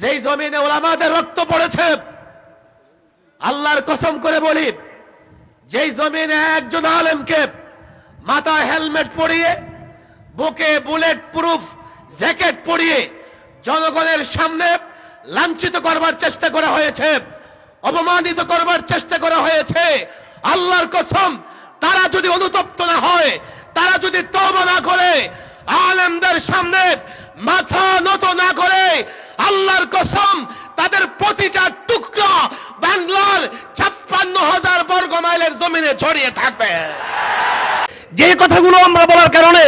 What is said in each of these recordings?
যেই জমিনে ওলামাদের রক্ত পড়েছে, আল্লাহর কসম করে বলি, যেই জমিনে একজন আলেমকে মাথায় হেলমেট পরিয়ে, বুকে বুলেট প্রুফ জ্যাকেট পরিয়ে জনগণের সামনে লাঞ্ছিত করবার চেষ্টা করা হয়েছে, অপমানিত করবার চেষ্টা করা হয়েছে, আল্লাহর কসম, তারা যদি অনুতপ্ত না হয়, তারা যদি তওবা না করে, আলেমদের সামনে মাথা নত না করে আল্লাহর কসম তাদের প্রতিটা টুকরা বাংলার ছাপ্পান্ন হাজার বর্গ মাইলের জমিনে ছড়িয়ে থাকবে। যে কথাগুলো আমরা বলার কারণে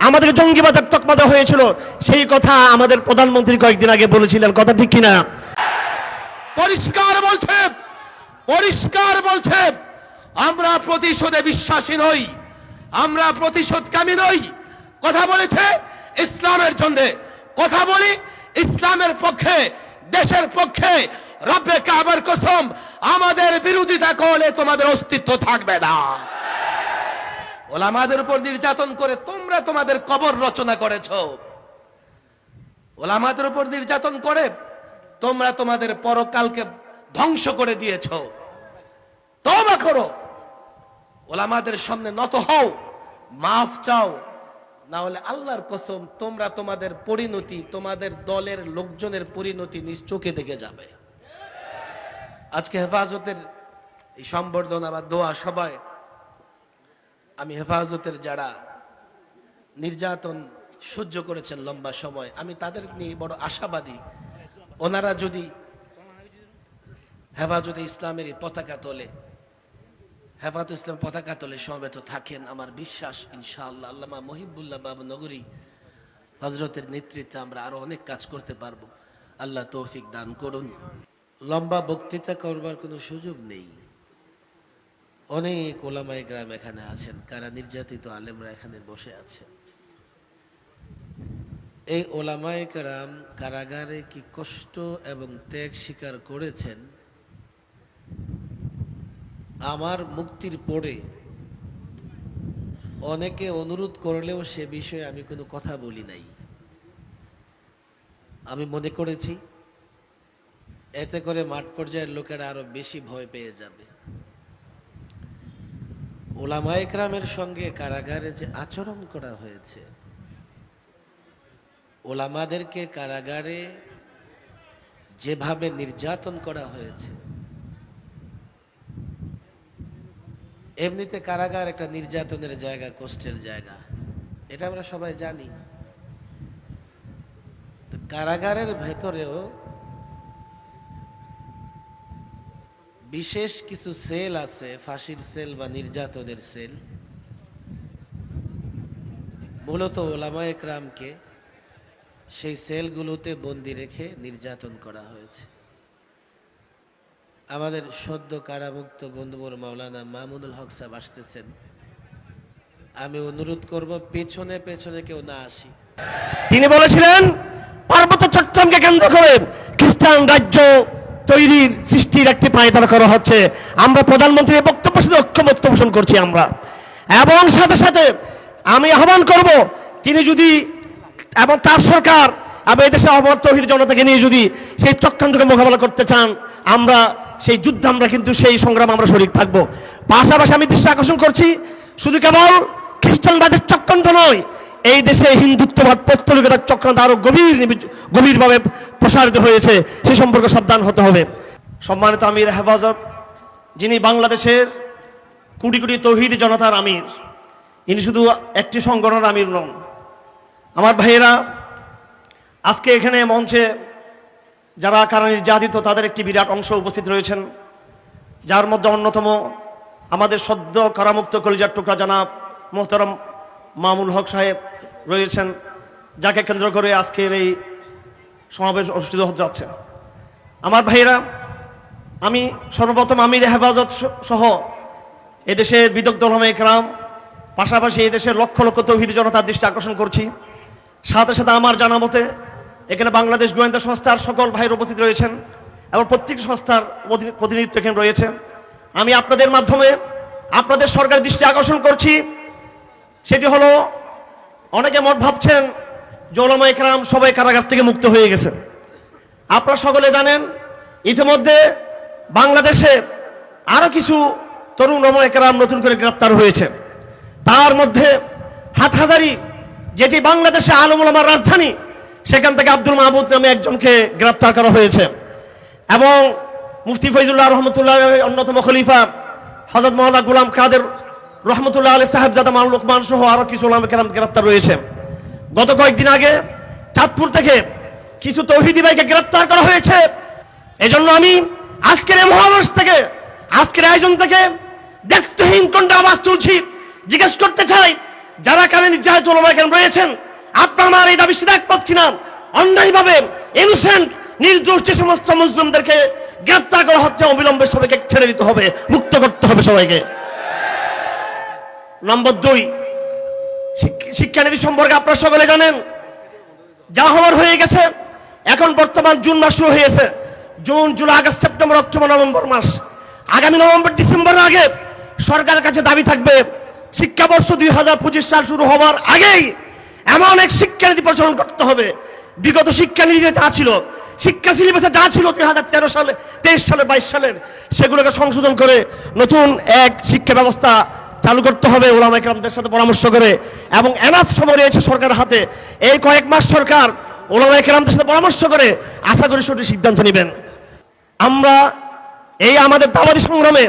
আমাদের জঙ্গিবাদের তকমা দেওয়া হয়েছিল সেই কথা আমাদের প্রধানমন্ত্রী কয়েকদিন আগে বলেছিলেন কথা ঠিক কিনা? পরিষ্কার বলছে পরিষ্কার বলছে আমরা প্রতিশোধে বিশ্বাসী নই আমরা প্রতিশোধকামী নই। কথা বলেছে ইসলামের জন্য কথা বলি ইসলামের পক্ষে, দেশের পক্ষে, রব্বে কাবার কসম, আমাদের বিরোধিতা করলে তোমাদের অস্তিত্ব থাকবে না। ওলামাদের উপর নির্যাতন করে তোমরা তোমাদের কবর রচনা করেছ। ওলামাদের উপর নির্যাতন করে তোমরা তোমাদের পরকালকে ধ্বংস করে দিয়েছ। তবা করো। ওলামাদের সামনে নত হও, মাফ চাও না হলে আল্লাহর কসম, তোমরা তোমাদের পরিণতি, তোমাদের দলের লোকজনের পরিণতি নিজ চোখে দেখে যাবে। আজকে হেফাজতের এই সম্বর্ধনা বা দোয়া সবাই, আমি হেফাজতের যারা নির্যাতন সহ্য করেছেন লম্বা সময়, আমি তাদের নিয়ে বড় আশাবাদী। ওনারা যদি হেফাজতে ইসলামের পতাকা তোলে হেফাজত ইসলাম পতাকা তোলে সমবেত থাকেন আমার বিশ্বাস, ইনশাআল্লাহ। আল্লামা মহিবুল্লাহ বাবু নগরী হজরতের নেতৃত্বে আমরা আরও অনেক কাজ করতে পারব। আল্লাহ তৌফিক দান করুন। লম্বা বক্তৃতা করবার কোনো সুযোগ নেই। অনেক ওলামাই গ্রাম এখানে আছেন, কারা নির্যাতিত আলেমরা এখানে বসে আছেন এই ওলামায় কারাম কারাগারে কি কষ্ট এবং ত্যাগ স্বীকার করেছেন? আমার মুক্তির পরে অনেকে অনুরোধ করলেও সে বিষয়ে আমি কোনো কথা বলি নাই। আমি মনে করেছি, এতে করে মাঠ পর্যায়ের লোকেরা আরও বেশি ভয় পেয়ে যাবে। ওলামা একরামের সঙ্গে কারাগারে যে আচরণ করা হয়েছে, ওলামাদেরকে কারাগারে যেভাবে নির্যাতন করা হয়েছে এমনিতে কারাগার একটা নির্যাতনের জায়গা, কষ্টের জায়গা। এটা আমরা সবাই জানি। কারাগারের ভেতরেও বিশেষ কিছু সেল আছে, ফাঁসির সেল বা নির্যাতনের সেল। মূলত ওলামা একরামকে সেই সেলগুলোতে বন্দি রেখে নির্যাতন করা হয়েছে। আমাদের সদ্য কারামুক্ত বন্ধুবর মাওলানা মামুনুল হক সাহেব আসতেছেন। আমি অনুরোধ করব, পেছনে পেছনে কেউ না আসি। তিনি বলেছিলেন, পার্বত্য চট্টগ্রামকে কেন্দ্র করে খ্রিস্টান রাজ্য তৈরির সৃষ্টির একটি পায়তারা করা হচ্ছে। আমরা প্রধানমন্ত্রীর বক্তব্য সাথে ঐক্যমত্য পোষণ করছি আমরা। এবং সাথে সাথে আমি আহ্বান করব, তিনি যদি এবং তার সরকার এবং এদেশে অবর তহিদ জনতাকে নিয়ে যদি সেই চক্রান্তকে মোকাবেলা করতে চান, আমরা সেই যুদ্ধে আমরা কিন্তু সেই সংগ্রাম আমরা শরীর থাকব। পাশাপাশি আমি দৃষ্টি আকর্ষণ করছি, শুধু কেবল খ্রিস্টানবাদের চক্রান্ত নয়, এই দেশে হিন্দুত্ববাদ, পৌত্তলিকতার চক্রান্ত আরও গভীর গভীরভাবে প্রসারিত হয়েছে, সে সম্পর্কে সাবধান হতে হবে। সম্মানিত আমির হেফাজত, যিনি বাংলাদেশের কোটি কোটি তৌহিদ জনতার আমির, ইনি শুধু একটি সংগঠনের আমির নন। আমার ভাইয়েরা, আজকে এখানে মঞ্চে যারা কারণ নির্যাতিত, তাদের একটি বিরাট অংশ উপস্থিত রয়েছেন। যার মধ্যে অন্যতম আমাদের সদ্য কারামুক্ত কলিজার টুকরা জানাব মোহতরম মামুল হক সাহেব রয়েছেন, যাকে কেন্দ্র করে আজকের এই সমাবেশ অনুষ্ঠিত হতে যাচ্ছে। আমার ভাইয়েরা, আমি সর্বপ্রথম আমির হেফাজত সহ এদেশের বিদগ্ধ ওলামা একরাম পাশাপাশি এদেশের লক্ষ লক্ষ তৌহিদ জনতার দৃষ্টি আকর্ষণ করছি। সাথে সাথে আমার জানা মতে এখানে বাংলাদেশ গোয়েন্দা সংস্থার সকল ভাইয়ের উপস্থিত রয়েছেন এবং প্রত্যেক সংস্থার প্রতি- প্রতিনিধিত্ব এখানে রয়েছে। আমি আপনাদের মাধ্যমে আপনাদের সরকারের দৃষ্টি আকর্ষণ করছি। সেটি হলো, অনেকে মত ভাবছেন জলমা একরাম সবাই কারাগার থেকে মুক্ত হয়ে গেছে। আপনারা সকলে জানেন, ইতিমধ্যে বাংলাদেশে আরও কিছু তরুণ একরাম নতুন করে গ্রেপ্তার হয়েছে। তার মধ্যে হাটহাজারি, যেটি বাংলাদেশে আলমুলামার রাজধানী সেখান থেকে আব্দুল মাহমুদ নামে একজনকে গ্রেপ্তার করা হয়েছে। এবং মুফতি ফৈজুল্লাহ রহমতুল্লাহ অন্যতম খলিফা হজরত মহল্লা গুলাম কাদের রহমতুল্লাহ আলী সাহেবজাদা মাল লোকমান সহ আরও কিছু ওলামা কেরাম গ্রেপ্তার রয়েছে। গত কয়েকদিন আগে চাঁদপুর থেকে কিছু তৌহিদি ভাইকে গ্রেপ্তার করা হয়েছে। এজন্য আমি আজকের এই মহাবাস থেকে, আজকের আয়োজন থেকে দেখতেহীন কোনটা আওয়াজ তুলছি। জিজ্ঞেস করতে চাই, যারা কানে নির্যাতিত ওলামা কেরাম রয়েছেন আপনার এই দাবি সিধা একমত কিনা? অন্যায়ভাবে ইনোসেন্ট নির্দোষ যে সমস্ত মুসলিমদেরকে গ্রেপ্তার করা হচ্ছে অবিলম্বে সবাইকে ছেড়ে দিতে হবে, মুক্ত করতে হবে সবাইকে। নম্বর দুই, শিক- শিক্ষানীতি সম্পর্কে আপনারা সকলে জানেন? যা হওয়ার হয়ে গেছে, এখন বর্তমান জুন মাস শুরু হয়েছে June, July, August, September, October, November মাস। আগামী নভেম্বর ডিসেম্বর আগে সরকারের কাছে দাবি থাকবে, শিক্ষাবর্ষ দুই হাজার পঁচিশ সাল শুরু হওয়ার আগেই এমন এক শিক্ষানীতি প্রচলন করতে হবে। বিগত শিক্ষানীতিতে যা ছিল, শিক্ষা সিলেবাসে যা ছিল দুই হাজার তেরো সালে, তেইশ সালে, বাইশ সালের, সেগুলোকে সংশোধন করে নতুন এক শিক্ষা ব্যবস্থা চালু করতে হবে ওলামা একরামদের সাথে পরামর্শ করে। এবং এনাফ সময় রয়েছে সরকারের হাতে। এই কয়েক মাস সরকার ওলামা একরামদের সাথে পরামর্শ করে আশা করি সঠিক সিদ্ধান্ত নেবেন। আমরা এই আমাদের দাওয়াতি সংগ্রামে,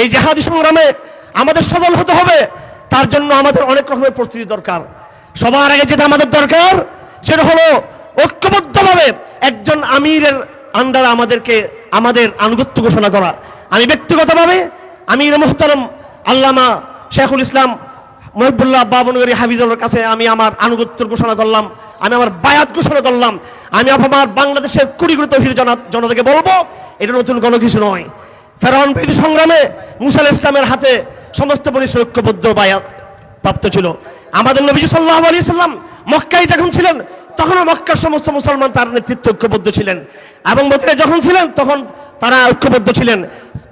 এই জেহাদি সংগ্রামে আমাদের সফল হতে হবে। তার জন্য আমাদের অনেক রকমের প্রস্তুতি দরকার। সবার আগে যেটা আমাদের দরকার, সেটা হলো ঐক্যবদ্ধভাবে একজন আমিরের আন্ডারে আমাদেরকে, আমাদের আনুগত্য ঘোষণা করা। আমি ব্যক্তিগতভাবে আমির মোহতারম আল্লামা শেখুল ইসলাম মহিবুল্লাহ বাবনগরী হাফিজুল্লার কাছে আমি আমার আনুগত্য ঘোষণা করলাম, আমি আমার বায়াত ঘোষণা করলাম, আমি আমার বাংলাদেশের কুড়ি কোটি তহিদ জনতাকে বলব, এটা নতুন কোনো কিছু নয়। ফেরাউন বিরোধী সংগ্রামে মুসাল ইসলামের হাতে সমস্ত পরিসর ঐক্যবদ্ধ বায়াত প্রাপ্ত ছিল। আমাদের নবী সাল্লাহ আলী সাল্লাম মক্কায় যখন ছিলেন, তখনও মক্কার সমস্ত মুসলমান তার নেতৃত্ব ঐক্যবদ্ধ ছিলেন। এবং মদিনায় যখন ছিলেন, তখন তারা ঐক্যবদ্ধ ছিলেন।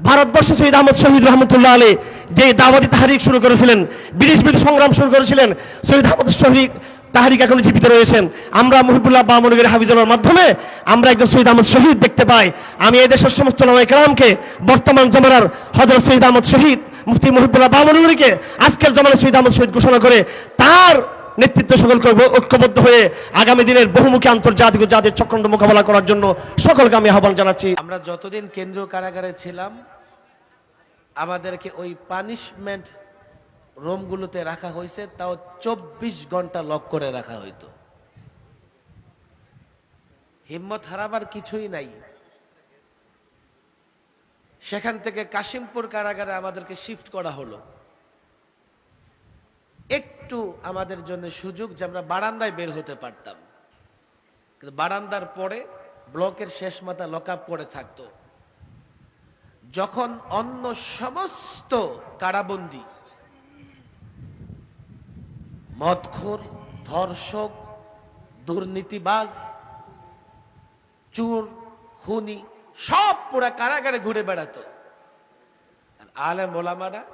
ভারতবর্ষ শহীদ আহমদ শহীদ রহমতুল্লাহ আলী যে দাওয়াতি তাহারিক শুরু করেছিলেন, ব্রিটিশ বিরোধী সংগ্রাম শুরু করেছিলেন শহীদ আহমদ শহীদ তাহারিক এখন জীবিত রয়েছেন। আমরা মহিবুল্লাহ বামনগের হাবিজুল্লাহর মাধ্যমে আমরা একজন শহীদ আহমদ শহীদ দেখতে পাই। আমি এই দেশের সমস্ত নামে কালামকে বর্তমান জমানার হজরত শহীদ আহমদ শহীদ মুফতি মহিবুল্লাহ বামনগরীকে আজকের জমানার শহীদ আহমদ শহীদ ঘোষণা করে তার নেতৃত্ব সকলকে ঐক্যবদ্ধ হয়ে আগামী দিনের বহুমুখী আন্তর্জাতিক জাতির চক্রান্ত মোকাবেলা করার জন্য সকলকে আমি আহ্বান জানাচ্ছি। আমরা যতদিন কেন্দ্রীয় কারাগারে ছিলাম, আমাদেরকে ওই পানিশমেন্ট রুমগুলোতে রাখা হয়েছে, তাও চব্বিশ ঘণ্টা লক করে রাখা হইতো। হিম্মত হারাবার কিছুই নাই। সেখান থেকে কাশিমপুর কারাগারে আমাদেরকে শিফট করা হলো। একটু আমাদের জন্য সুযোগ যে আমরা বারান্দায় বের হতে পারতাম। কিন্তু বারান্দার পরে ব্লকের শেষ মাথা লক আপ করে থাকতো। যখন অন্য সমস্ত কারাবন্দী, মদখোর, ধর্ষক, দুর্নীতিবাজ, চুর, খুনি সব পুরা কারাগারে ঘুরে বেড়াতো। আলেম ওলামারা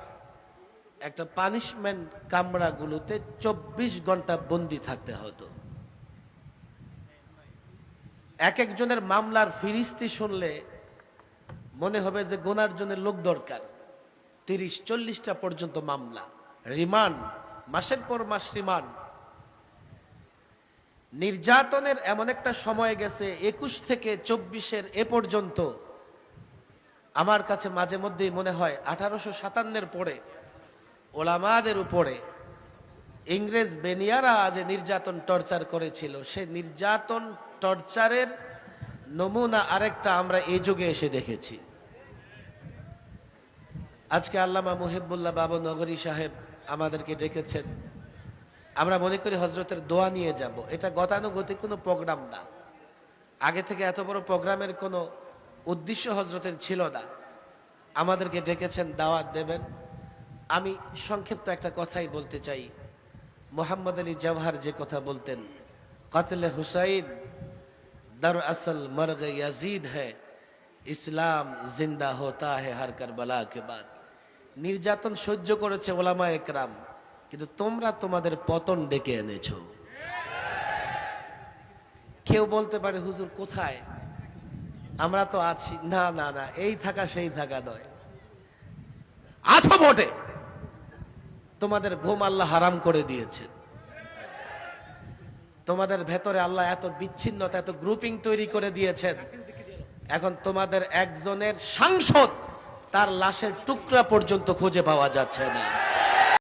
একটা পানিশমেন্ট কামরাগুলোতে চব্বিশ ঘণ্টা বন্দি থাকতে হতো। এক একজনের মামলার ফিরিস্তি শুনলে মনে হবে যে গোনার জন্য লোক দরকার। তিরিশ, চল্লিশটা পর্যন্ত মামলা। রিমান্ড, মাসের পর মাস রিমান্ড। নির্যাতনের এমন একটা সময় গেছে, একুশ থেকে চব্বিশের এ পর্যন্ত। আমার কাছে মাঝে মধ্যেই মনে হয়, আঠারোশো সাতান্নের পরে, ওলামাদের উপরে ইংরেজ বেনিয়ারা যে নির্যাতন টর্চার করেছিল, সে নির্যাতন টর্চারের নমুনা আরেকটা আমরা এই যুগে এসে দেখেছি। আজকে আল্লামা মুহিবুল্লাহ বাবু নগরী সাহেব আমাদেরকে ডেকেছেন। আমরা মনে করি হজরতের দোয়া নিয়ে যাব। এটা গতানুগতিক কোনো প্রোগ্রাম না। আগে থেকে এত বড় প্রোগ্রামের কোনো উদ্দেশ্য হজরতের ছিল না। আমাদেরকে ডেকেছেন, দাওয়াত দেবেন। আমি সংক্ষিপ্ত একটা কথাই বলতে চাই। মোহাম্মদ আলী জওহার যে কথা বলতেন, কতলে হুসাইন, দর আসল মর্গ ইয়াজিদ হ্যায়, ইসলাম জিন্দা হতা হে হার কারবালা কে বাদ। নির্যাতন সহ্য করেছে ওলামা একরাম কিন্তু তোমরা তোমাদের পতন ডেকে এনেছ। কেউ বলতে পারে, হুজুর, কোথায়? আমরা তো আছি। না না না, এই থাকা, সেই থাকা নয়। আছো ভোটে তোমাদের ঘুম আল্লাহ হারাম করে দিয়েছেন তোমাদের ভেতরে আল্লাহ এত বিচ্ছিন্নতা, এত গ্রুপিং তৈরি করে দিয়েছেন। এখন তোমাদের একজনের সাংসদ, তার লাশের টুকরা পর্যন্ত খুঁজে পাওয়া যাচ্ছে না।